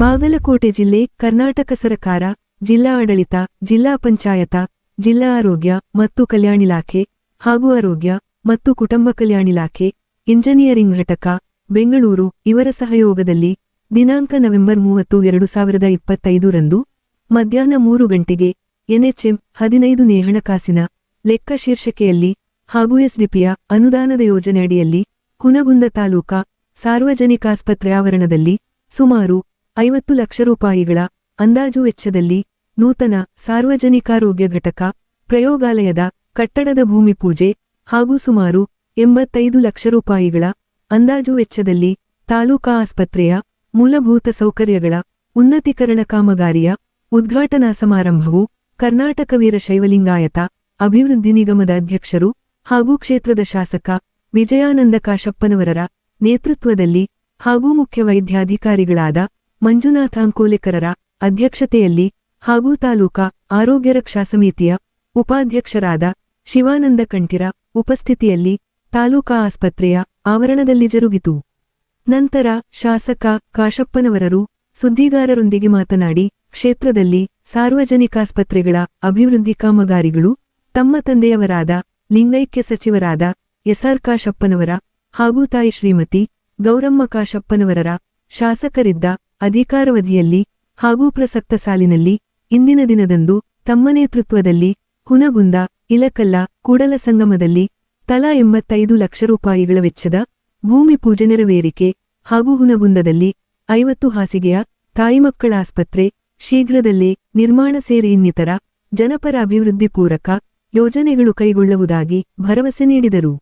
ಬಾಗಲಕೋಟೆ ಜಿಲ್ಲೆ ಕರ್ನಾಟಕ ಸರಕಾರ, ಜಿಲ್ಲಾ ಆಡಳಿತ, ಜಿಲ್ಲಾ ಪಂಚಾಯತ, ಜಿಲ್ಲಾ ಆರೋಗ್ಯ ಮತ್ತು ಕಲ್ಯಾಣ ಇಲಾಖೆ ಹಾಗೂ ಆರೋಗ್ಯ ಮತ್ತು ಕುಟುಂಬ ಕಲ್ಯಾಣ ಇಲಾಖೆ, ಇಂಜಿನಿಯರಿಂಗ್ ಘಟಕ, ಬೆಂಗಳೂರು ಇವರ ಸಹಯೋಗದಲ್ಲಿ ದಿನಾಂಕ ನವೆಂಬರ್ ಮೂವತ್ತು, ಎರಡು ಸಾವಿರದ ಇಪ್ಪತ್ತೈದರಂದು ಮಧ್ಯಾಹ್ನ ಮೂರು ಗಂಟೆಗೆ ಎನ್ಎಚ್ಎಂ ಹದಿನೈದನೇ ಹಣಕಾಸಿನ ಲೆಕ್ಕ ಶೀರ್ಷಿಕೆಯಲ್ಲಿ ಹಾಗೂ ಎಸ್ಡಿಪಿಯ ಅನುದಾನದ ಯೋಜನೆಯಡಿಯಲ್ಲಿ ಹುನಗುಂದ ತಾಲೂಕಾ ಸಾರ್ವಜನಿಕಾಸ್ಪತ್ರೆ ಆವರಣದಲ್ಲಿ ಸುಮಾರು ಐವತ್ತು ಲಕ್ಷ ರೂಪಾಯಿಗಳ ಅಂದಾಜು ವೆಚ್ಚದಲ್ಲಿ ನೂತನ ಸಾರ್ವಜನಿಕಾರೋಗ್ಯ ಘಟಕ, ಪ್ರಯೋಗಾಲಯದ ಕಟ್ಟಡದ ಭೂಮಿ ಪೂಜೆ ಹಾಗೂ ಸುಮಾರು ಎಂಬತ್ತೈದು ಲಕ್ಷ ರೂಪಾಯಿಗಳ ಅಂದಾಜು ವೆಚ್ಚದಲ್ಲಿ ತಾಲೂಕಾ ಆಸ್ಪತ್ರೆಯ ಮೂಲಭೂತ ಸೌಕರ್ಯಗಳ ಉನ್ನತೀಕರಣ ಕಾಮಗಾರಿಯ ಉದ್ಘಾಟನಾ ಸಮಾರಂಭವು ಕರ್ನಾಟಕ ವೀರಶೈವಲಿಂಗಾಯತ ಅಭಿವೃದ್ಧಿ ನಿಗಮದ ಅಧ್ಯಕ್ಷರು ಹಾಗೂ ಕ್ಷೇತ್ರದ ಶಾಸಕ ವಿಜಯಾನಂದ ಕಾಶಪ್ಪನವರರ ನೇತೃತ್ವದಲ್ಲಿ ಹಾಗೂ ಮುಖ್ಯ ವೈದ್ಯಾಧಿಕಾರಿಗಳಾದ ಮಂಜುನಾಥ ಅಂಕೋಲೆಕರರ ಅಧ್ಯಕ್ಷತೆಯಲ್ಲಿ ಹಾಗೂ ತಾಲೂಕಾ ಆರೋಗ್ಯ ರಕ್ಷಾ ಸಮಿತಿಯ ಉಪಾಧ್ಯಕ್ಷರಾದ ಶಿವಾನಂದ ಕಂಠಿರ ಉಪಸ್ಥಿತಿಯಲ್ಲಿ ತಾಲೂಕಾ ಆಸ್ಪತ್ರೆಯ ಆವರಣದಲ್ಲಿ ಜರುಗಿತು. ನಂತರ ಶಾಸಕ ಕಾಶಪ್ಪನವರರು ಸುದ್ದಿಗಾರರೊಂದಿಗೆ ಮಾತನಾಡಿ, ಕ್ಷೇತ್ರದಲ್ಲಿ ಸಾರ್ವಜನಿಕಾಸ್ಪತ್ರೆಗಳ ಅಭಿವೃದ್ಧಿ ಕಾಮಗಾರಿಗಳು ತಮ್ಮ ತಂದೆಯವರಾದ ಲಿಂಗೈಕ್ಯ ಸಚಿವರಾದ ಎಸ್ಆರ್ ಕಾಶಪ್ಪನವರ ಹಾಗೂ ತಾಯಿ ಶ್ರೀಮತಿ ಗೌರಮ್ಮ ಕಾಶಪ್ಪನವರರ ಶಾಸಕರಿದ್ದ ಅಧಿಕಾರವಧಿಯಲ್ಲಿ ಹಾಗೂ ಪ್ರಸಕ್ತ ಸಾಲಿನಲ್ಲಿ ಇಂದಿನ ದಿನದಂದು ತಮ್ಮ ನೇತೃತ್ವದಲ್ಲಿ ಹುನಗುಂದ ಇಲಕಲ್ಲ ಕೂಡಲ ಸಂಗಮದಲ್ಲಿ ತಲಾ ಎಂಬತ್ತೈದು ಲಕ್ಷ ರೂಪಾಯಿಗಳ ವೆಚ್ಚದ ಭೂಮಿ ಪೂಜೆ ನೆರವೇರಿಕೆ ಹಾಗೂ ಹುನಗುಂದದಲ್ಲಿ ಐವತ್ತು ಹಾಸಿಗೆಯ ತಾಯಿಮಕ್ಕಳ ಆಸ್ಪತ್ರೆ ಶೀಘ್ರದಲ್ಲೇ ನಿರ್ಮಾಣ ಸೇರಿ ಇನ್ನಿತರ ಜನಪರ ಅಭಿವೃದ್ಧಿ ಪೂರಕ ಯೋಜನೆಗಳು ಕೈಗೊಳ್ಳುವುದಾಗಿ ಭರವಸೆ ನೀಡಿದರು.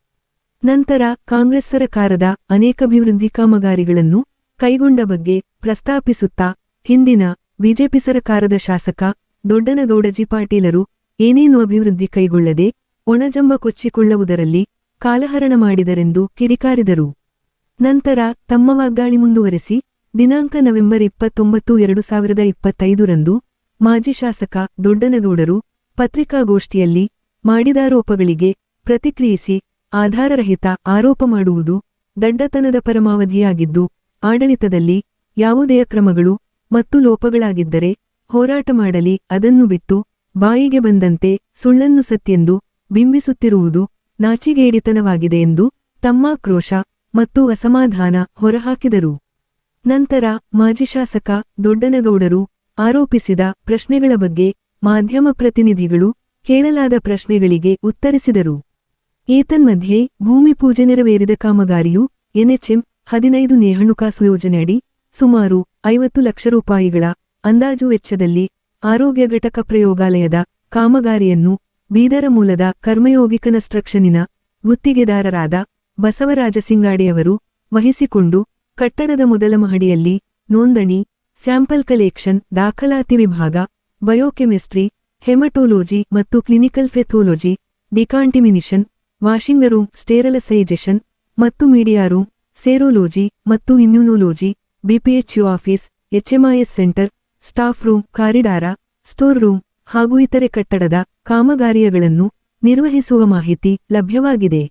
ನಂತರ ಕಾಂಗ್ರೆಸ್ ಸರಕಾರದ ಅನೇಕ ಅಭಿವೃದ್ಧಿ ಕಾಮಗಾರಿಗಳನ್ನು ಕೈಗೊಂಡ ಬಗ್ಗೆ ಪ್ರಸ್ತಾಪಿಸುತ್ತಾ, ಹಿಂದಿನ ಬಿಜೆಪಿ ಸರಕಾರದ ಶಾಸಕ ದೊಡ್ಡನಗೌಡಜಿ ಪಾಟೀಲರು ಏನೇನು ಅಭಿವೃದ್ಧಿ ಕೈಗೊಳ್ಳದೆ ಒಣಜಂಬ ಕೊಚ್ಚಿಕೊಳ್ಳುವುದರಲ್ಲಿ ಕಾಲಹರಣ ಮಾಡಿದರೆಂದು ಕಿಡಿಕಾರಿದರು. ನಂತರ ತಮ್ಮ ವಾಗ್ದಾಳಿ ಮುಂದುವರೆಸಿ, ದಿನಾಂಕ ನವೆಂಬರ್ ಇಪ್ಪತ್ತೊಂಬತ್ತು, ಎರಡು ಸಾವಿರದ ಇಪ್ಪತ್ತೈದರಂದು ಮಾಜಿ ಶಾಸಕ ದೊಡ್ಡನಗೌಡರು ಪತ್ರಿಕಾಗೋಷ್ಠಿಯಲ್ಲಿ ಮಾಡಿದಾರೋಪಗಳಿಗೆ ಪ್ರತಿಕ್ರಿಯಿಸಿ ಆಧಾರರಹಿತ ಆರೋಪ ಮಾಡುವುದು ದಡ್ಡತನದ ಪರಮಾವಧಿಯಾಗಿದ್ದು ಆಡಳಿತದಲ್ಲಿ ಯಾವುದೇ ಅಕ್ರಮಗಳು ಮತ್ತು ಲೋಪಗಳಾಗಿದ್ದರೆ ಹೋರಾಟ ಮಾಡಲಿ, ಅದನ್ನು ಬಿಟ್ಟು ಬಾಯಿಗೆ ಬಂದಂತೆ ಸುಳ್ಳನ್ನು ಸತ್ಯೆಂದು ಬಿಂಬಿಸುತ್ತಿರುವುದು ನಾಚಿಗೇಡಿತನವಾಗಿದೆ ಎಂದು ತಮ್ಮ ಕ್ರೋಶ ಮತ್ತು ಅಸಮಾಧಾನ ಹೊರಹಾಕಿದರು. ನಂತರ ಮಾಜಿ ಶಾಸಕ ದೊಡ್ಡನಗೌಡರು ಆರೋಪಿಸಿದ ಪ್ರಶ್ನೆಗಳ ಬಗ್ಗೆ ಮಾಧ್ಯಮ ಪ್ರತಿನಿಧಿಗಳು ಕೇಳಲಾದ ಪ್ರಶ್ನೆಗಳಿಗೆ ಉತ್ತರಿಸಿದರು. ಏತನ್ಮಧ್ಯೆ ಭೂಮಿ ಪೂಜೆ ನೆರವೇರಿದ ಕಾಮಗಾರಿಯು ಎನ್ಎಚ್ಎಂ ಹದಿನೈದು ಹಣಕಾಸು ಯೋಜನೆಯಡಿ ಸುಮಾರು ಐವತ್ತು ಲಕ್ಷ ರೂಪಾಯಿಗಳ ಅಂದಾಜು ವೆಚ್ಚದಲ್ಲಿ ಆರೋಗ್ಯ ಘಟಕ ಪ್ರಯೋಗಾಲಯದ ಕಾಮಗಾರಿಯನ್ನು ಬೀದರ ಮೂಲದ ಕರ್ಮಯೋಗಿ ಕನ್ಸ್ಟ್ರಕ್ಷನಿನ ಗುತ್ತಿಗೆದಾರರಾದ ಬಸವರಾಜ ಸಿಂಗಾಡಿಯವರು ವಹಿಸಿಕೊಂಡು ಕಟ್ಟಡದ ಮೊದಲ ಮಹಡಿಯಲ್ಲಿ ನೋಂದಣಿ ಸ್ಯಾಂಪಲ್ ಕಲೆಕ್ಷನ್ ದಾಖಲಾತಿ ವಿಭಾಗ, ಬಯೋಕೆಮಿಸ್ಟ್ರಿ, ಹೆಮಟೋಲೋಜಿ ಮತ್ತು clinical pathology decontamination, washing room sterilisation ಮತ್ತು ಮೀಡಿಯಾ ರೂಮ್ ಸೆರೋಲೋಜಿ ಮತ್ತು immunology BPHU office, HMIS centre, staff room, corridor, store room ಹಾಗೂ ಇತರೆ ಕಟ್ಟಡದ ಕಾಮಗಾರಿಯಗಳನ್ನು ನಿರ್ವಹಿಸುವ ಮಾಹಿತಿ ಲಭ್ಯವಾಗಿದೆ.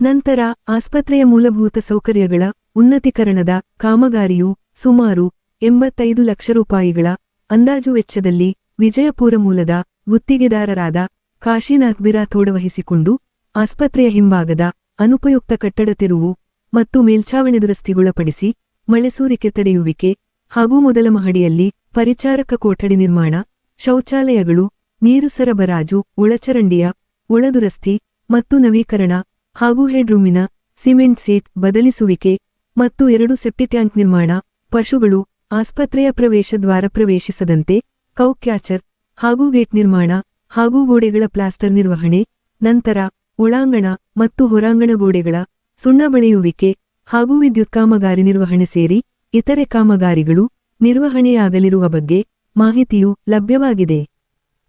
ನಂತರ ಆಸ್ಪತ್ರೆಯ ಮೂಲಭೂತ ಸೌಕರ್ಯಗಳ ಉನ್ನತೀಕರಣದ ಕಾಮಗಾರಿಯು ಸುಮಾರು ಎಂಬತ್ತೈದು ಲಕ್ಷ ರೂಪಾಯಿಗಳ ಅಂದಾಜು ವೆಚ್ಚದಲ್ಲಿ ವಿಜಯಪುರ ಮೂಲದ ಗುತ್ತಿಗೆದಾರರಾದ ಕಾಶಿನಾಥ್ ಬಿರಾ ವಹಿಸಿಕೊಂಡು ಆಸ್ಪತ್ರೆಯ ಹಿಂಭಾಗದ ಅನುಪಯುಕ್ತ ಕಟ್ಟಡ ತೆರುವು ಮತ್ತು ಮೇಲ್ಛಾವಣಿ ದುರಸ್ತಿಗೊಳಪಡಿಸಿ ಮಳೆಸೂರಿಕೆ ತಡೆಯುವಿಕೆ ಹಾಗೂ ಮೊದಲ ಮಹಡಿಯಲ್ಲಿ ಪರಿಚಾರಕ ಕೊಠಡಿ ನಿರ್ಮಾಣ, ಶೌಚಾಲಯಗಳು, ನೀರು ಸರಬರಾಜು, ಒಳಚರಂಡಿಯ ಒಳದುರಸ್ತಿ ಮತ್ತು ನವೀಕರಣ ಹಾಗೂ ಹೆಡ್ರೂಮಿನ ಸಿಮೆಂಟ್ ಸೀಟ್ ಬದಲಿಸುವಿಕೆ ಮತ್ತು ಎರಡು ಸೆಪ್ಟಿಟ್ಯಾಂಕ್ ನಿರ್ಮಾಣ, ಪಶುಗಳು, ಆಸ್ಪತ್ರೆಯ ಪ್ರವೇಶ ದ್ವಾರ ಪ್ರವೇಶಿಸದಂತೆ ಕೌಕ್ಯಾಚರ್ ಹಾಗೂ ಗೇಟ್ ನಿರ್ಮಾಣ ಹಾಗೂ ಗೋಡೆಗಳ ಪ್ಲಾಸ್ಟರ್ ನಿರ್ವಹಣೆ, ನಂತರ ಒಳಾಂಗಣ ಮತ್ತು ಹೊರಾಂಗಣ ಗೋಡೆಗಳ ಸುಣ್ಣ ಬೆಳೆಯುವಿಕೆ ಹಾಗೂ ವಿದ್ಯುತ್ ಕಾಮಗಾರಿ ನಿರ್ವಹಣೆ ಸೇರಿ ಇತರೆ ಕಾಮಗಾರಿಗಳು ನಿರ್ವಹಣೆಯಾಗಲಿರುವ ಬಗ್ಗೆ ಮಾಹಿತಿಯು ಲಭ್ಯವಾಗಿದೆ.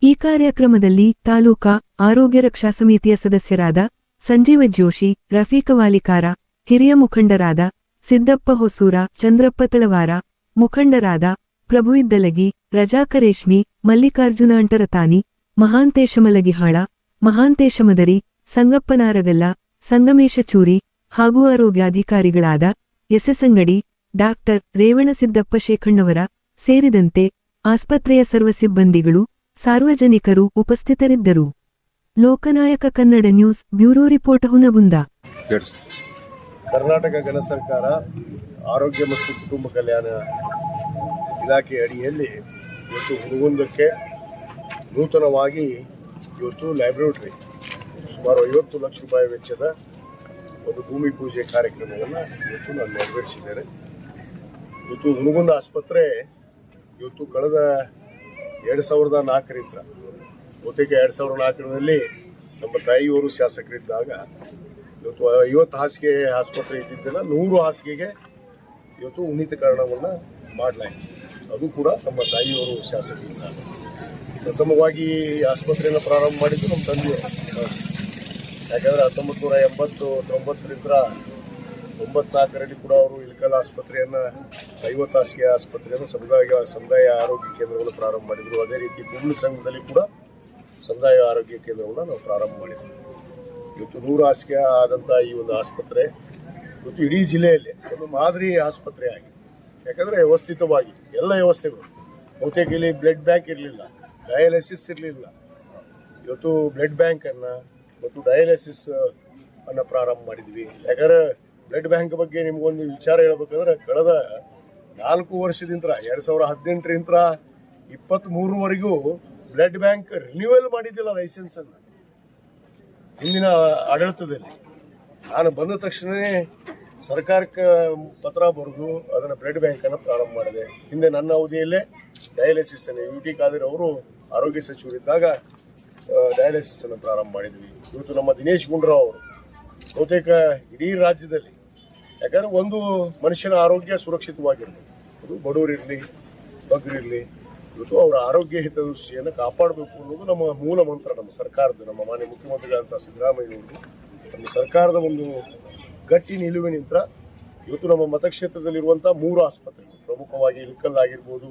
ಈ ಕಾರ್ಯಕ್ರಮದಲ್ಲಿ ತಾಲೂಕಾ ಆರೋಗ್ಯ ರಕ್ಷಾ ಸಮಿತಿಯ ಸದಸ್ಯರಾದ ಸಂಜೀವ ಜೋಶಿ, ರಫೀಕ ವಾಲಿಕಾರ, ಹಿರಿಯ ಮುಖಂಡರಾದ ಸಿದ್ದಪ್ಪ ಹೊಸೂರ, ಚಂದ್ರಪ್ಪ ತಳವಾರ, ಮುಖಂಡರಾದ ಪ್ರಭು ಇದ್ದಲಗಿ, ರಜಾಕ ರೇಷ್ಮಿ, ಮಲ್ಲಿಕಾರ್ಜುನ ಅಂಟರತಾನಿ, ಮಹಾಂತೇಶ ಮಲಗಿಹಾಳ, ಮಹಾಂತೇಶ ಮದರಿ, ಸಂಗಪ್ಪನಾರಗಲ್ಲ, ಸಂಗಮೇಶ ಚೂರಿ ಹಾಗೂ ಆರೋಗ್ಯಾಧಿಕಾರಿಗಳಾದ ಎಸ್ ಅಂಗಡಿ ಡಾಕ್ಟರ್ ರೇವಣಸಿದ್ದಪ್ಪ ಶೇಖಣ್ಣವರ ಸೇರಿದಂತೆ ಆಸ್ಪತ್ರೆಯ ಸರ್ವ ಸಿಬ್ಬಂದಿಗಳು, ಸಾರ್ವಜನಿಕರು ಉಪಸ್ಥಿತರಿದ್ದರು. Lokanayaka Kannada news bureau report Hungund. Karnataka ಘನ ಸರ್ಕಾರ ಆರೋಗ್ಯ ಮತ್ತು ಕುಟುಂಬ ಕಲ್ಯಾಣ ಇಲಾಖೆ ಅಡಿಯಲ್ಲಿ ಇವತ್ತು ಹುನಗುಂದಕ್ಕೆ ನೂತನವಾಗಿ ಇವತ್ತು ಲೈಬ್ರರಿ. ಸುಮಾರು ಐವತ್ತು ಲಕ್ಷ ರೂಪಾಯಿ ವೆಚ್ಚದ ಒಂದು ಭೂಮಿ ಪೂಜೆ ಕಾರ್ಯಕ್ರಮವನ್ನು ಇವತ್ತು ನಾನು ನೆರವೇರಿಸಿದ್ದೇನೆ. ಇವತ್ತು ಹುಣಗುಂದ ಆಸ್ಪತ್ರೆ ಇವತ್ತು ಕಳೆದ ಎರಡು ಸಾವಿರದ ನಾಲ್ಕರಿಂದ, ಬಹುತೇಕ ಎರಡು ಸಾವಿರದ ನಾಲ್ಕರಲ್ಲಿ ನಮ್ಮ ತಾಯಿಯವರು ಶಾಸಕರಿದ್ದಾಗ ಇವತ್ತು ಐವತ್ತು ಹಾಸಿಗೆ ಆಸ್ಪತ್ರೆ ಇದ್ದಿದ್ದೆಲ್ಲ ನೂರು ಹಾಸಿಗೆಗೆ ಇವತ್ತು ಉನ್ನತೀಕರಣವನ್ನು ಮಾಡಲಾಯಿತು. ಅದು ಕೂಡ ನಮ್ಮ ತಾಯಿಯವರು ಶಾಸಕರಿದ್ದಾಗ. ಪ್ರಥಮವಾಗಿ ಆಸ್ಪತ್ರೆಯನ್ನು ಪ್ರಾರಂಭ ಮಾಡಿದ್ದು ನಮ್ಮ ತಂದೆಯವರು. ಯಾಕಂದರೆ ಹತ್ತೊಂಬತ್ತು ನೂರ ಎಂಬತ್ತು ತೊಂಬತ್ತರಿಂದ ತೊಂಬತ್ನಾಲ್ಕರಲ್ಲಿ ಕೂಡ ಅವರು ಇಳಕಲ್ ಆಸ್ಪತ್ರೆಯನ್ನು, ಐವತ್ತು ಹಾಸಿಗೆ ಆಸ್ಪತ್ರೆಯನ್ನು ಸಮುದಾಯ ಸಮುದಾಯ ಆರೋಗ್ಯ ಕೇಂದ್ರವನ್ನು ಪ್ರಾರಂಭ ಮಾಡಿದರು. ಅದೇ ರೀತಿ ಭೂಮಿ ಸಂಘದಲ್ಲಿ ಕೂಡ ಸಮುದಾಯ ಆರೋಗ್ಯ ಕೇಂದ್ರವನ್ನು ನಾವು ಪ್ರಾರಂಭ ಮಾಡಿದ್ವಿ. ಇವತ್ತು ನೂರು ಹಾಸಿಗೆ ಆದಂಥ ಈ ಒಂದು ಆಸ್ಪತ್ರೆ ಇವತ್ತು ಇಡೀ ಜಿಲ್ಲೆಯಲ್ಲಿ ಒಂದು ಮಾದರಿ ಆಸ್ಪತ್ರೆ ಆಗಿದೆ. ಯಾಕಂದರೆ ವ್ಯವಸ್ಥಿತವಾಗಿ ಎಲ್ಲ ವ್ಯವಸ್ಥೆಗಳು, ಬಹುತೇಕ ಇಲ್ಲಿ ಬ್ಲಡ್ ಬ್ಯಾಂಕ್ ಇರಲಿಲ್ಲ ಡಯಾಲಿಸಿಸ್ ಇರಲಿಲ್ಲ. ಇವತ್ತು ಬ್ಲಡ್ ಬ್ಯಾಂಕನ್ನು ಮತ್ತು ಡಯಾಲಿಸಿಸ್ ಅನ್ನು ಪ್ರಾರಂಭ ಮಾಡಿದ್ವಿ. ಯಾಕಂದ್ರೆ ಬ್ಲಡ್ ಬ್ಯಾಂಕ್ ಬಗ್ಗೆ ನಿಮ್ಗೊಂದು ವಿಚಾರ ಹೇಳ್ಬೇಕಂದ್ರೆ ಕಳೆದ ನಾಲ್ಕು ವರ್ಷದಿಂದ ಎರಡು ಸಾವಿರ ಹದಿನೆಂಟರಿಂದ ಇಪ್ಪತ್ತ್ಮೂರವರೆಗೂ ಬ್ಲಡ್ ಬ್ಯಾಂಕ್ ರಿನ್ಯೂವಲ್ ಮಾಡಿದ್ದಿಲ್ಲ ಲೈಸೆನ್ಸನ್ನು ಹಿಂದಿನ ಆಡಳಿತದಲ್ಲಿ. ನಾನು ಬಂದ ತಕ್ಷಣವೇ ಸರ್ಕಾರಕ್ಕೆ ಪತ್ರ ಬರೆದು ಅದನ್ನು ಬ್ಲಡ್ ಬ್ಯಾಂಕನ್ನು ಪ್ರಾರಂಭ ಮಾಡಿದೆ. ಹಿಂದೆ ನನ್ನ ಅವಧಿಯಲ್ಲೇ ಡಯಾಲಿಸಿಸ್ ಯು ಟಿ ಖಾದರ್ ಅವರು ಆರೋಗ್ಯ ಸಚಿವರಿದ್ದಾಗ ಡಯಾಲಿಸಿಸ್ ಅನ್ನು ಪ್ರಾರಂಭ ಮಾಡಿದ್ವಿ. ಇವತ್ತು ನಮ್ಮ ದಿನೇಶ್ ಗುಂಡ್ರಾವ್ ಅವರು, ಬಹುತೇಕ ಇಡೀ ರಾಜ್ಯದಲ್ಲಿ, ಯಾಕಂದ್ರೆ ಒಂದು ಮನುಷ್ಯನ ಆರೋಗ್ಯ ಸುರಕ್ಷಿತವಾಗಿರಬೇಕು. ಅದು ಬಡವರಿರಲಿ, ಬಗ್ಗರಿರಲಿ, ಇವತ್ತು ಅವರ ಆರೋಗ್ಯ ಹಿತದೃಷ್ಟಿಯನ್ನು ಕಾಪಾಡಬೇಕು ಅನ್ನೋದು ನಮ್ಮ ಮೂಲ ಮಂತ್ರ ನಮ್ಮ ಸರ್ಕಾರದ, ನಮ್ಮ ಮಾನ್ಯ ಮುಖ್ಯಮಂತ್ರಿಗಳಂತ ಸಿದ್ದರಾಮಯ್ಯನವರು ನಮ್ಮ ಸರ್ಕಾರದ ಒಂದು ಗಟ್ಟಿ ನಿಲುವಿನಿಂದ ಇವತ್ತು ನಮ್ಮ ಮತಕ್ಷೇತ್ರದಲ್ಲಿರುವಂಥ ಮೂರು ಆಸ್ಪತ್ರೆಗಳು, ಪ್ರಮುಖವಾಗಿ ಇಳಕಲ್ ಆಗಿರ್ಬೋದು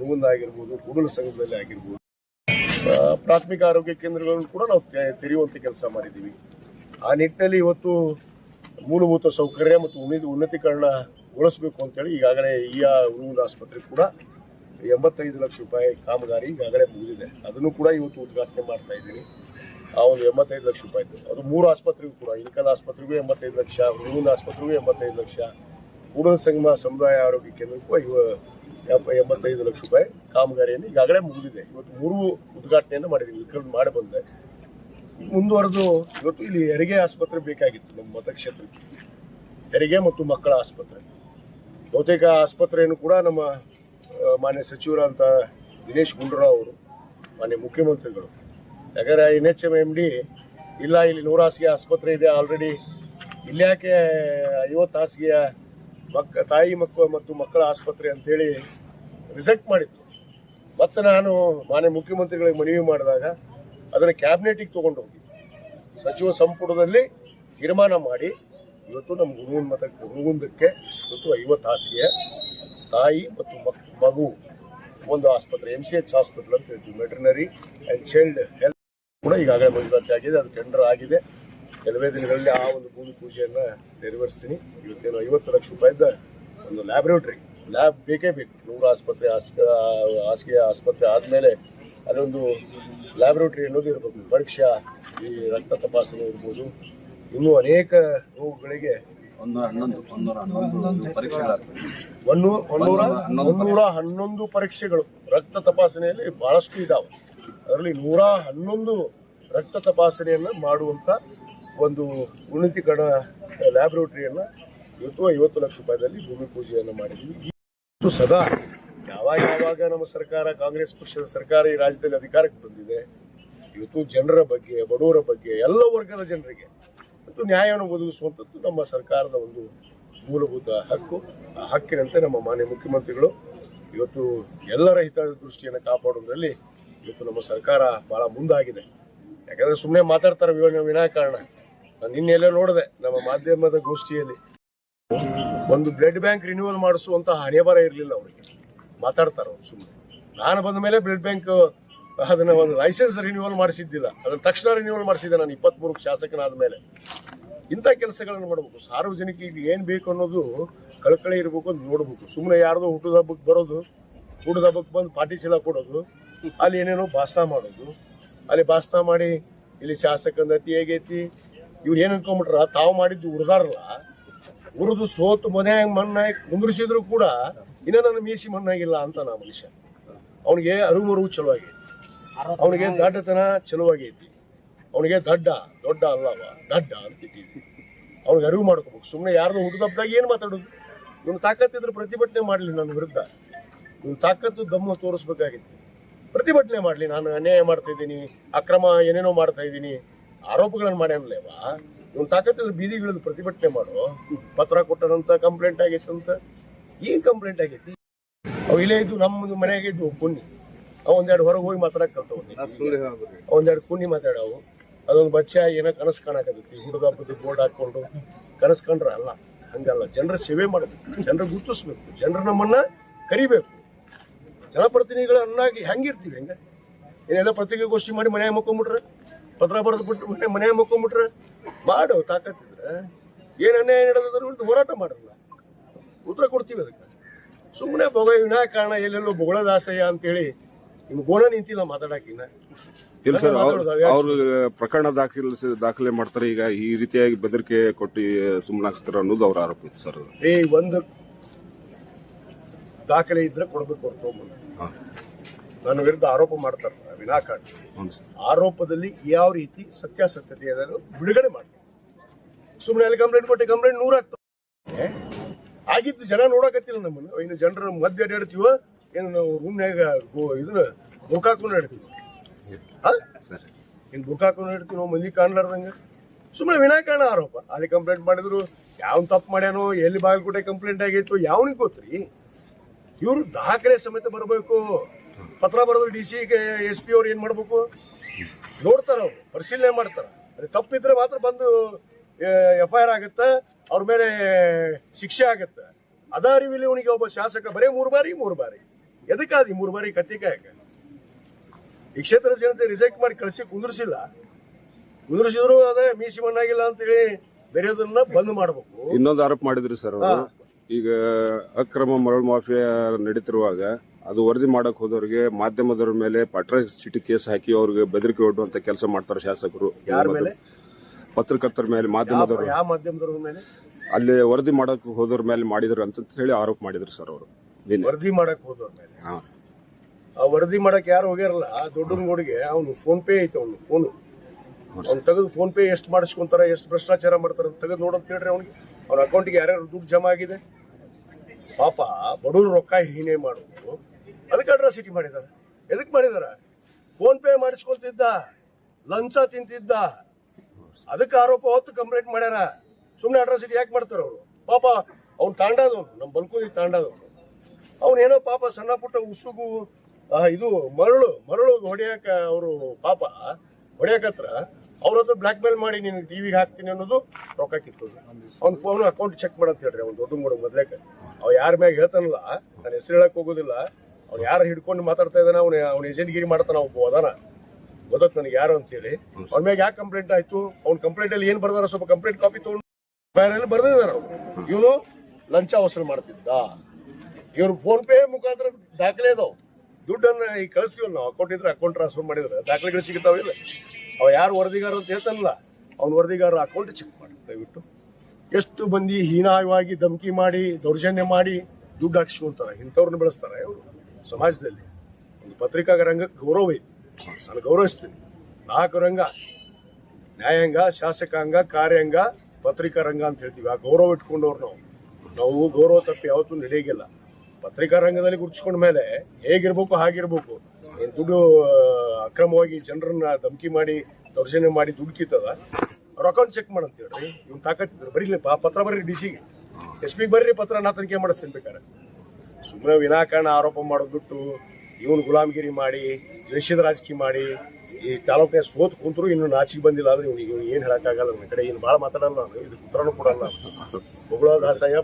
ನೂಂದಾಗಿರ್ಬೋದು ಕೂಡಲ ಸಂಘದಲ್ಲಿ ಆಗಿರ್ಬೋದು ಪ್ರಾಥಮಿಕ ಆರೋಗ್ಯ ಕೇಂದ್ರಗಳನ್ನು ಕೂಡ ನಾವು ತೆರೆಯುವಂಥ ಕೆಲಸ ಮಾಡಿದ್ದೀವಿ. ಆ ನಿಟ್ಟಿನಲ್ಲಿ ಇವತ್ತು ಮೂಲಭೂತ ಸೌಕರ್ಯ ಮತ್ತು ಉನ್ನತ ಉನ್ನತೀಕರಣಗೊಳಿಸಬೇಕು ಅಂತೇಳಿ ಈಗಾಗಲೇ ಈ ಉರುಗುಂದ ಆಸ್ಪತ್ರೆ ಕೂಡ ಎಂಬತ್ತೈದು ಲಕ್ಷ ರೂಪಾಯಿ ಕಾಮಗಾರಿ ಈಗಾಗಲೇ ಮುಗಿದಿದೆ. ಅದನ್ನು ಕೂಡ ಇವತ್ತು ಉದ್ಘಾಟನೆ ಮಾಡ್ತಾ ಇದ್ದೀನಿ ಆ ಒಂದು ಎಂಬತ್ತೈದು ಲಕ್ಷ ರೂಪಾಯಿ ಅದು ಮೂರು ಆಸ್ಪತ್ರೆಗೂ ಕೂಡ ಇಳಕಲ್ ಆಸ್ಪತ್ರೆಗೂ ಎಂಬತ್ತೈದು ಲಕ್ಷ ಉರುಗುಂದ ಆಸ್ಪತ್ರೆಗೂ ಎಂಬತ್ತೈದು ಲಕ್ಷ, ಕೂಡಲ ಸಂಗಮ ಸಮುದಾಯ ಆರೋಗ್ಯ ಕೇಂದ್ರಕ್ಕೂ ಇವ ಎಂಬತ್ತೈದು ಲಕ್ಷ ರೂಪಾಯಿ ಕಾಮಗಾರಿಯನ್ನು ಈಗಾಗಲೇ ಮುಗಿದಿದೆ. ಇವತ್ತು ಮೂರು ಉದ್ಘಾಟನೆಯನ್ನು ಮಾಡಿದ್ದೀವಿ ಇಳಕಲ್ ಮಾಡಿ ಬಂದೆ. ಮುಂದುವರೆದು ಇವತ್ತು ಇಲ್ಲಿ ಹೆರಿಗೆ ಆಸ್ಪತ್ರೆ ಬೇಕಾಗಿತ್ತು ನಮ್ಮ ಮತಕ್ಷೇತ್ರಕ್ಕೆ. ಹೆರಿಗೆ ಮತ್ತು ಮಕ್ಕಳ ಆಸ್ಪತ್ರೆ. ಬಹುತೇಕ ಆಸ್ಪತ್ರೆಯನ್ನು ಕೂಡ ನಮ್ಮ ಮಾನ್ಯ ಸಚಿವರಂತ ದಿನೇಶ್ ಗುಂಡೂರಾವ್ ಅವರು, ಮಾನ್ಯ ಮುಖ್ಯಮಂತ್ರಿಗಳು. ಯಾಕಂದರೆ N H M M D ಇಲ್ಲ, ಇಲ್ಲಿ ನೂರು ಹಾಸಿಗೆ ಆಸ್ಪತ್ರೆ ಇದೆ. ಆಲ್ರೆಡಿ ಇಲ್ಲಿ ಯಾಕೆ ಐವತ್ತು ಹಾಸಿಗೆಯ ಮಕ್ಕ, ತಾಯಿ ಮಕ್ಕಳು ಮತ್ತು ಮಕ್ಕಳ ಆಸ್ಪತ್ರೆ ಅಂತೇಳಿ ರಿಸೆಕ್ಟ್ ಮಾಡಿದ್ರು. ಮತ್ತು ನಾನು ಮಾನ್ಯ ಮುಖ್ಯಮಂತ್ರಿಗಳಿಗೆ ಮನವಿ ಮಾಡಿದಾಗ ಅದನ್ನು ಕ್ಯಾಬಿನೆಟಿಗೆ ತೊಗೊಂಡು ಹೋಗಿ ಸಚಿವ ಸಂಪುಟದಲ್ಲಿ ತೀರ್ಮಾನ ಮಾಡಿ, ಇವತ್ತು ನಮ್ಮ ಗುರುಗುಂದ ಮತ ಗುರುಗುಂದಕ್ಕೆ ಇವತ್ತು ಐವತ್ತು ಹಾಸಿಗೆ, ತಾಯಿ ಮತ್ತು ಮಗು ಒಂದು ಆಸ್ಪತ್ರೆ ಎಂ ಸಿ ಎಚ್ ಹಾಸ್ಪಿಟಲ್ ಅಂತ ಹೇಳ್ತೀವಿ, ವೆಟರ್ನರಿ ಆ್ಯಂಡ್ ಚೈಲ್ಡ್ ಹೆಲ್ತ್ ಕೂಡ ಈಗಾಗಲೇ ಮಂಜೂರಾತಿ ಆಗಿದೆ ಅದು ಟೆಂಡರ್ ಆಗಿದೆ. ಕೆಲವೇ ದಿನಗಳಲ್ಲಿ ಆ ಒಂದು ಭೂಮಿ ಪೂಜೆಯನ್ನು ನೆರವೇರಿಸ್ತೀನಿ. ಇವತ್ತೇನು ಐವತ್ತು ಲಕ್ಷ ರೂಪಾಯಿದ್ದ ಒಂದು ಲ್ಯಾಬ್ರೇಟ್ರಿ ಲ್ಯಾಬ್ ಬೇಕೇ ಬೇಕು. ನೂರು ಆಸ್ಪತ್ರೆ ಹಾಸಿಗೆ ಹಾಸಿಗೆ ಆಸ್ಪತ್ರೆ ಆದಮೇಲೆ ಅದೊಂದು ಲ್ಯಾಬ್ರೇಟ್ರಿ ಅನ್ನೋದು ಇರಬೇಕು. ಪರೀಕ್ಷೆ ಈ ರಕ್ತ ತಪಾಸಣೆ ಇರ್ಬೋದು. ಇನ್ನೂ ಅನೇಕ ರೋಗಗಳಿಗೆ ಒಂದೂರ ಹನ್ನೊಂದು ಪರೀಕ್ಷೆಗಳು ರಕ್ತ ತಪಾಸಣೆಯಲ್ಲಿ ಬಹಳಷ್ಟು ಇದಾವೆ. ಅದರಲ್ಲಿ ನೂರ ಹನ್ನೊಂದು ರಕ್ತ ತಪಾಸಣೆಯನ್ನು ಮಾಡುವಂಥ ಒಂದು ಉನ್ನತೀಕರಣ ಲ್ಯಾಬ್ರೋಟರಿಯನ್ನು ಇವತ್ತು ಐವತ್ತು ಲಕ್ಷ ರೂಪಾಯಿದಲ್ಲಿ ಭೂಮಿ ಪೂಜೆಯನ್ನು ಮಾಡಿದ್ವಿ. ಇವತ್ತು ಸದಾ ಯಾವಾಗ ಯಾವಾಗ ನಮ್ಮ ಸರ್ಕಾರ, ಕಾಂಗ್ರೆಸ್ ಪಕ್ಷದ ಸರ್ಕಾರ ಈ ರಾಜ್ಯದಲ್ಲಿ ಅಧಿಕಾರಕ್ಕೆ ಬಂದಿದೆ, ಇವತ್ತು ಜನರ ಬಗ್ಗೆ, ಬಡವರ ಬಗ್ಗೆ, ಎಲ್ಲ ವರ್ಗದ ಜನರಿಗೆ ಮತ್ತು ನ್ಯಾಯವನ್ನು ಒದಗಿಸುವಂಥದ್ದು ನಮ್ಮ ಸರ್ಕಾರದ ಒಂದು ಮೂಲಭೂತ ಹಕ್ಕು. ಆ ಹಕ್ಕಿನಂತೆ ನಮ್ಮ ಮಾನ್ಯ ಮುಖ್ಯಮಂತ್ರಿಗಳು ಇವತ್ತು ಎಲ್ಲರ ಹಿತ ದೃಷ್ಟಿಯನ್ನು ಕಾಪಾಡೋದ್ರಲ್ಲಿ ಇವತ್ತು ನಮ್ಮ ಸರ್ಕಾರ ಬಹಳ ಮುಂದಾಗಿದೆ. ಯಾಕಂದರೆ ಸುಮ್ಮನೆ ಮಾತಾಡ್ತಾರೆ, ವಿನ ವಿನಾಕಾರಣ. ನಾನು ನಿನ್ನೆ ಎಲ್ಲೋ ನೋಡಿದೆ ನಮ್ಮ ಮಾಧ್ಯಮದ ಗೋಷ್ಠಿಯಲ್ಲಿ. ಒಂದು ಬ್ಲಡ್ ಬ್ಯಾಂಕ್ ರಿನ್ಯೂವಲ್ ಮಾಡಿಸುವಂತ ಹಣೆಬರ ಇರಲಿಲ್ಲ ಅವರಿಗೆ. ಮಾತಾಡ್ತಾರೆ ಅವ್ರು ಸುಮ್ಮನೆ ನಾನು ಬಂದ ಮೇಲೆ ಬ್ಲಡ್ ಬ್ಯಾಂಕ್, ಅದನ್ನ ಒಂದು ಲೈಸೆನ್ಸ್ ರಿನ್ಯೂವಲ್ ಮಾಡಿಸಿದ್ದಿಲ್ಲ. ಅದನ್ನ ತಕ್ಷಣ ರಿನ್ಯೂವಲ್ ಮಾಡಿಸಿದ್ದೆ ನಾನು ಇಪ್ಪತ್ಮೂರು ಶಾಸಕನಾದ ಮೇಲೆ. ಇಂಥ ಕೆಲಸಗಳನ್ನು ಮಾಡಬೇಕು. ಸಾರ್ವಜನಿಕರಿಗೆ ಏನು ಬೇಕು ಅನ್ನೋದು ಕಳಕಳಿ ಇರಬೇಕು ಅಂತ ನೋಡಬೇಕು. ಸುಮ್ಮನೆ ಯಾರ್ದೋ ಹುಟ್ಟದ ಹಬ್ಬಕ್ಕೆ ಬರೋದು ಹುಟ್ಟದ ಹಬ್ಬಕ್ಕೆ ಬಂದು ಪಾಟಿ ಚೀಲ ಕೊಡೋದು, ಅಲ್ಲಿ ಏನೇನೋ ಭಾಷಣ ಮಾಡೋದು. ಅಲ್ಲಿ ಭಾಷಣ ಮಾಡಿ ಇಲ್ಲಿ ಶಾಸಕನ ಅತಿ ಹೇಗೈತಿ ಇವ್ರು ಏನ್ ಅನ್ಕೊಂಡ್ಬಿಟ್ರ? ತಾವು ಮಾಡಿದ್ದು ಉರ್ದಾರಲ್ಲ ಉರಿದು ಸೋತು ಮನೆ ಮಣ್ಣಾಗಿ ಕುಂದ್ರಿಸಿದ್ರು ಕೂಡ ಇನ್ನ ನನ್ನ ಮೀಸಿ ಮಣ್ಣಾಗಿಲ್ಲ ಅಂತ ನಾ ಮನುಷ್ಯ. ಅವನಿಗೆ ಅರುಮರು ಚಲೋ ಆಗೈತಿ ಅವನಿಗೆ ದಡ್ಡತನ ಚಲೋ ಆಗೈತಿ ಅವನಿಗೆ ದಡ್ಡ, ದೊಡ್ಡ ಅಲ್ಲವ, ದಡ್ಡ ಅಂತ ಇಟ್ಟಿದ್ವಿ. ಅವ್ನಿಗೆ ಅರಿವು ಮಾಡ್ಕೋಬೇಕು. ಸುಮ್ಮನೆ ಯಾರ್ದು ಹುಡುಗಬ್ದಾಗ ಏನು ಮಾತಾಡೋದು? ಇವ್ನು ತಾಕತ್ತಿದ್ರೆ ಪ್ರತಿಭಟನೆ ಮಾಡಲಿ ನನ್ನ ವಿರುದ್ಧ. ಇವ್ನು ತಾಕತ್ತು ದಮ್ಮ ತೋರಿಸ್ಬೇಕಾಗಿತ್ತು. ಪ್ರತಿಭಟನೆ ಮಾಡಲಿ. ನಾನು ಅನ್ಯಾಯ ಮಾಡ್ತಾ ಇದ್ದೀನಿ, ಅಕ್ರಮ ಏನೇನೋ ಮಾಡ್ತಾ ಇದ್ದೀನಿ. ಆರೋಪಗಳನ್ನು ಮಾಡ್ಯಾನಲ್ಲೇವಾ? ಇವ್ನು ತಾಕತ್ತಿದ್ರೆ ಬೀದಿಗಿಳಿದು ಪ್ರತಿಭಟನೆ ಮಾಡು. ಪತ್ರ ಕೊಟ್ಟನಂತ ಕಂಪ್ಲೇಂಟ್ ಆಗೈತಂತ ಏನ್ ಕಂಪ್ಲೇಂಟ್ ಆಗೈತಿ ಅವು ಇಲ್ಲೇ ಇದ್ದು ನಮ್ಮದು ಮನೆಯಾಗ ಇದ್ವು ಕುನ್ನಿ ಅವು ಒಂದೆರಡು ಹೊರಗೆ ಹೋಗಿ ಮಾತಾಡಕ್ ಕಲ್ತವನಿ ಒಂದೆರಡು ಕುನ್ನಿ ಮಾತಾಡವು. ಅದೊಂದು ಬಚ್ಚ ಏನೋ ಕನಸು ಕಾಣಕತ್ತೈತಿ. ಹುಡುಗ ಬುದ್ಧಿ ಬೋರ್ಡ್ ಹಾಕೊಂಡು ಕನಸು ಕಂಡ್ರ ಅಲ್ಲ ಹಂಗಲ್ಲ. ಜನರ ಸೇವೆ ಮಾಡಬೇಕು. ಜನರ ಗುರುತಿಸ್ಬೇಕು. ಜನರ ನಮ್ಮನ್ನ ಕರಿಬೇಕು. ಜನಪ್ರತಿನಿಧಿಗಳನ್ನಾಗಿ ಹೆಂಗಿರ್ತೀವಿ ಹೆಂಗ? ಏನೆಲ್ಲ ಪತ್ರಿಕೆಗೋಷ್ಠಿ ಮಾಡಿ ಮನೆಯಾಗ ಮಕ್ಕೊಂಬಿಟ್ರೆ? ಪತ್ರ ಬರೆದು ಬಿಟ್ಟು ಮನೆ ಮನ್ಯಾಗ ಮುಕ್ಕೊಂಡ್ಬಿಟ್ರೆ ಮಾಡು ತಾಕತ್ತಿದ್ರೆ. ಏನ್ ಅನ್ಯಾಯ ನಡೆದ್ರೆ ವಿರುದ್ಧ ಹೋರಾಟ ಮಾಡಲ್ಲ ಉತ್ತರ ಕೊಡ್ತೀವಿ ಅದಕ್ಕೆ. ಸುಮ್ಮನೆ ಬೊಗ ವಿನಾಕಾರಣ ಎಲ್ಲೆಲ್ಲೋ ಬೊಗಳದಾಸಯ್ಯ ಅಂತೇಳಿ ನಿಮ್ಮ ಗೋಣ ನಿಂತಿಲ್ಲ ಮಾತಾಡಕಿನ್ನ ಇಲ್ಲ ಸರ್ ಅವ್ರು ಪ್ರಕರಣ ದಾಖಲಿಸಿ ದಾಖಲೆ ಮಾಡ್ತಾರೆ. ಈಗ ಈ ರೀತಿಯಾಗಿ ಬೆದರಿಕೆ ಕೊಟ್ಟು ಸುಮ್ಮನಾಗಿಸ್ತಾರೆ ಅನ್ನೋದು ಅವ್ರ ಆರೋಪ ಸರ್ ಏ ಒಂದು ದಾಖಲೆ ಇದ್ರೆ ಕೊಡ್ಬೇಕು ಹೊರತು. ನನ್ನ ವಿರುದ್ಧ ಆರೋಪ ಮಾಡ್ತಾರೆ. ವಿನಾಕಾರಣ. ಆರೋಪದಲ್ಲಿ ಯಾವ ರೀತಿ ಸತ್ಯಾಸತ್ಯತೆ ಅದನ್ನು ಬಿಡುಗಡೆ ಮಾಡ್ತಾರೆ. ಸುಮ್ಮನೆ ಅಲ್ಲಿ ಕಂಪ್ಲೇಂಟ್ ಕೊಟ್ಟೆ ಕಂಪ್ಲೇಂಟ್ ನೂರ ಆಗ್ತವೆ ಆಗಿದ್ದು ಜನ ನೋಡಕತ್ತಿಲ್ಲ ನಮ್ಮನ್ನು. ಇನ್ನು ಜನರ ಮಧ್ಯ ಅಡ್ಡಾಡ್ತೀವೋ ಏನು ನಾವು ರೂಮ್ನ್ಯಾಗ ಇದನ್ನ ಬುಕ್ ಹಾಕೊಂಡು ಇಡ್ತೀವಿ ಸರ್. ಇನ್ನು ಹಾಕೊಂಡು ಇಡ್ತೀವಿ ನಾವು ಮಂದಿ ಕಾಣ್ಲಾರ್ದಂಗ. ಸುಮ್ಮನೆ ವಿನಾಕಾರಣ ಆರೋಪ. ಅಲ್ಲಿ ಕಂಪ್ಲೇಂಟ್ ಮಾಡಿದ್ರು ಯಾವ ತಪ್ಪು ಮಾಡ್ಯಾನೋ ಎಲ್ಲಿ ಬಾಗಲಕೋಟೆ ಕಂಪ್ಲೇಂಟ್ ಆಗಿತ್ತು ಯಾವನಿಗೆ ಗೊತ್ತ್ರಿ? ಇವರು ದಾಖಲೆ ಸಮೇತ ಬರಬೇಕು. ಪತ್ರ ಬರೆದ್ರು ಡಿ ಸಿ ಎಸ್ ಪಿ ಅವ್ರು ಏನ್ ಮಾಡ್ಬೇಕು? ನೋಡ್ತಾರ ಅವ್ರು ಪರಿಶೀಲನೆ ಮಾಡ್ತಾರ. ಅದೇ ತಪ್ಪಿದ್ರೆ ಮಾತ್ರ ಬಂದು ಎಫ್ ಐ ಆರ್ ಆಗತ್ತೆ ಅವ್ರ ಮೇಲೆ ಶಿಕ್ಷೆ ಆಗತ್ತೆ. ಅದ ಅರಿವಿಲ್ಲ ಇವನಿಗೆ ಒಬ್ಬ ಶಾಸಕ ಬರೀ ಮೂರು ಬಾರಿ ಮೂರು ಬಾರಿ. ಎದಕ್ಕಾದಿ ಮೂರು ಬಾರಿ ಕತ್ತಿಕಾಯಕ ಈ ಕ್ಷೇತ್ರದ ಜನತೆ ರಿಜೆಕ್ಟ್ ಮಾಡಿ ಕಳಿಸಿ ಕುಂದ್ರಿಸಿಲ್ಲ. ಕುಂದ್ರಿಸಿದ್ರು ಅದೇ ಮೀಸಿ ಮಣ್ಣಾಗಿಲ್ಲ ಅಂತೇಳಿ ಬೆರೆಯೋದನ್ನ ಬಂದ್ ಮಾಡ್ಬೇಕು. ಇನ್ನೊಂದು ಆರೋಪ ಮಾಡಿದ್ರಿ ಸರ್ ಈಗ ಅಕ್ರಮ ಮರಳು ಮಾಫಿಯಾ ನಡೀತಿರುವಾಗ ಅದು ವರದಿ ಮಾಡಕ್ ಹೋದವ್ರಿಗೆ ಮಾಧ್ಯಮದವ್ರ ಮೇಲೆ ಪಟ್ರ ಚೀಟಿ ಕೇಸ್ ಹಾಕಿ ಅವ್ರಿಗೆ ಬೆದರಿಕೆ ಒಡ್ಡುವಂತ ಕೆಲಸ ಮಾಡ್ತಾರೆ ಶಾಸಕರು. ಯಾರ ಮೇಲೆ? ಪತ್ರಕರ್ತರ ಮೇಲೆ ಮಾಧ್ಯಮದವರು. ಯಾವ ಮಾಧ್ಯಮದವ್ರ ಮೇಲೆ? ಅಲ್ಲಿ ವರದಿ ಮಾಡಕ್ ಹೋದವ್ರ ಮೇಲೆ ಮಾಡಿದ್ರು ಅಂತ ಹೇಳಿ ಆರೋಪ ಮಾಡಿದ್ರು ಸರ್ ಅವರು. ವರದಿ ಮಾಡಕ್ ಹೋದವ್ರ ಮೇಲೆ. ಆ ವರದಿ ಮಾಡಕ್ ಯಾರು ಹೋಗ್ಯಾರಲ್ಲ? ಆ ದೊಡ್ಡನಗೋಡಿಗೆ ಅವನು ಫೋನ್ ಪೇ ಐತೆ ಅವನು ಫೋನು ಅವ್ನು ತೆಗೆದು ಫೋನ್ ಪೇ ಎಷ್ಟು ಮಾಡಿಸ್ಕೊಂತಾರ ಎಷ್ಟು ಭ್ರಷ್ಟಾಚಾರ ಮಾಡ್ತಾರ ತೆಗೆದು ನೋಡಂತ ಹೇಳ್ರಿ ಅವ್ನಿಗೆ. ಅವ್ನ ಅಕೌಂಟಿಗೆ ಯಾರ್ಯಾರು ದುಡ್ಡು ಜಮಾ ಆಗಿದೆ? ಪಾಪ ಬಡವರು ರೊಕ್ಕ ಹೀನೆ ಮಾಡೋದು ಅದಕ್ಕೆ ಅಡ್ರಾಸಿಟಿ ಮಾಡಿದಾರೆ ಎದಕ್ಕೆ ಮಾಡಿದಾರ ಫೋನ್ ಪೇ ಮಾಡಿಸ್ಕೊಳ್ತಿದ್ದ, ಲಂಚ ತಿಂತಿದ್ದ. ಅದಕ್ಕೆ ಆರೋಪ ಹೊತ್ತು ಕಂಪ್ಲೇಂಟ್ ಮಾಡ್ಯಾರ. ಸುಮ್ಮನೆ ಅಡ್ರಾಸಿಟಿ ಯಾಕೆ ಮಾಡ್ತಾರ ಅವರು? ಪಾಪ, ಅವ್ನು ತಾಂಡದವನು. ನಮ್ಮ ಬಲ್ಕೂದಿ ತಾಂಡದವನು. ಅವನೇನೋ ಪಾಪ ಸಣ್ಣ ಪುಟ್ಟ ಉಸುಗು ಇದು ಮರಳು ಮರಳು ಹೊಡೆಯಕ ಅವರು ಪಾಪ, ಹೊಡೆಯಕತ್ರ. ಅವ್ರ ಹತ್ರ ಬ್ಲಾಕ್ ಮೇಲ್ ಮಾಡಿ ನೀನು ಟಿವಿಗೆ ಹಾಕ್ತೀನಿ ಅನ್ನೋದು ರೊಕ್ಕ ಕಿತ್ತೋದು. ಅವ್ನ ಫೋನ್ ಅಕೌಂಟ್ ಚೆಕ್ ಮಾಡಂತ ಹೇಳ್ರಿ, ಅವ್ನ ದೊಡ್ಡ ಮೂಡ ಮೊದ್ಲೇಕ. ಅವ್ ಯಾರ ಮ್ಯಾಗ ಹೇಳ್ತಾನಲ್ಲ, ನಾನು ಹೆಸರು ಹೇಳಕ್ ಹೋಗೋದಿಲ್ಲ. ಅವ್ನು ಯಾರು ಹಿಡ್ಕೊಂಡು ಮಾತಾಡ್ತಾ ಇದ್ದಾನ ಅವ್ನ ಅವ್ನ ಏಜೆಂಟ್ಗಿರಿ ಮಾಡ್ತಾನ ಒಬ್ಬ ಅದಾನ ಗೊತ್ತ ನನಗೆ ಯಾರು ಅಂತೇಳಿ. ಅವ್ನ ಮ್ಯಾಗ ಯಾಕೆ ಕಂಪ್ಲೇಂಟ್ ಆಯ್ತು? ಅವ್ನ ಕಂಪ್ಲೇಂಟ್ ಅಲ್ಲಿ ಏನ್ ಬರ್ದಾರ? ಸ್ವಲ್ಪ ಕಂಪ್ಲೇಂಟ್ ಕಾಪಿ ತಗೊಂಡು ಬೇರೆ ಬರ್ದಿದಾರ ಇವನು ಲಂಚ ವಸೂಲು ಮಾಡ್ತಿದ್ದ. ಇವ್ರು ಫೋನ್ ಪೇ ಮುಖಾಂತರ ದಾಖಲೆ ಅದಾವ. ದುಡ್ಡನ್ನ ಈಗ ಕಳಿಸ್ತೀವಲ್ಲ ನಾವು ಅಕೌಂಟ್ ಇದ್ರೆ ಅಕೌಂಟ್ ಟ್ರಾನ್ಸ್ಫರ್ ಮಾಡಿದ್ರೆ ದಾಖಲೆಗಳು ಸಿಗ್ತಾವಿಲ್ಲ ಅವ ಯಾರು ವರದಿಗಾರ ಅಂತ ಹೇಳ್ತಾನಲ್ಲ ಅವ್ನ ವರದಿಗಾರ ಅಕೌಂಟ್ ಚೆಕ್ ಮಾಡಿ. ದಯವಿಟ್ಟು. ಎಷ್ಟು ಮಂದಿ ಹೀನಾಯವಾಗಿ ಧಮಕಿ ಮಾಡಿ ದೌರ್ಜನ್ಯ ಮಾಡಿ ದುಡ್ಡು ಹಾಕಿಸ್ಕೊಂತಾರ. ಇಂಥವ್ರನ್ನ ಬೆಳೆಸ್ತಾರೆ ಇವರು. ಸಮಾಜದಲ್ಲಿ ಒಂದು ಪತ್ರಿಕಾ ರಂಗಕ್ಕೆ ಗೌರವ ಐತಿ ನಾನು ಗೌರವಿಸ್ತೀನಿ. ನಾಲ್ಕು ರಂಗ, ನ್ಯಾಯಾಂಗ, ಶಾಸಕಾಂಗ, ಕಾರ್ಯಾಂಗ ಪತ್ರಿಕಾ ರಂಗ ಅಂತ ಹೇಳ್ತೀವಿ. ಆ ಗೌರವ ಇಟ್ಕೊಂಡವ್ರು ನಾವು. ನಾವು ಗೌರವ ತಪ್ಪಿ ಯಾವತ್ತೂ ನಡೆಯಲ್ಲ ಪತ್ರಿಕಾ ರಂಗದಲ್ಲಿ ಗುರುತಿಸ್ಕೊಂಡ ಮೇಲೆ ಹೇಗಿರ್ಬೇಕು ಹಾಗಿರ್ಬೇಕು. ಏನು ದುಡ್ಡು ಅಕ್ರಮವಾಗಿ ಜನರನ್ನ ಧಮಕಿ ಮಾಡಿ, ದೌರ್ಜನ್ಯ ಮಾಡಿ ದುಡ್ಡು ಕಿತ್ತದ? ಅವ್ರ ಅಕೌಂಟ್ ಚೆಕ್ ಮಾಡಂತ ಹೇಳ್ರಿ. ಇವ್ನು ತಾಕತ್ತಿದ್ರು. ಬರೀಲಿ ಪತ್ರ ಬರ್ರಿ ಡಿ ಸಿಗೆ ಎಸ್ ಪಿಗೆ ಬರ್ರಿ, ಪತ್ರ ನಾ ತನಿಖೆ ಮಾಡಿಸ್ತೀನಿ ಬೇಕಾರೆ ಸುಮ್ಮನೆ ವಿನಾಕಾರಣ ಆರೋಪ ಮಾಡೋದು ಬಿಟ್ಟು ಇವನು ಗುಲಾಮಗಿರಿ ಮಾಡಿ ದೇಶದ ರಾಜಕೀಯ ಮಾಡಿ, ಈ ತಾಲೂಕಿನ ಸೋತ್ ಕುಂತರು ಇನ್ನು ನಾಚಿಗೆ ಬಂದಿಲ್ಲ ಅಂದ್ರೆ ಇವ್ನು ಏನು ಹೇಳಕ್ಕಾಗಲ್ಲ ನನ್ನ ಕಡೆ ಏನು ಭಾಳ ಮಾತಾಡಲ್ಲ ನಾನು, ಇದಕ್ಕೆ ಉತ್ತರನೂ ಕೊಡಲ್ಲ. ಬೊಗಳ ದಾಸಯ್ಯ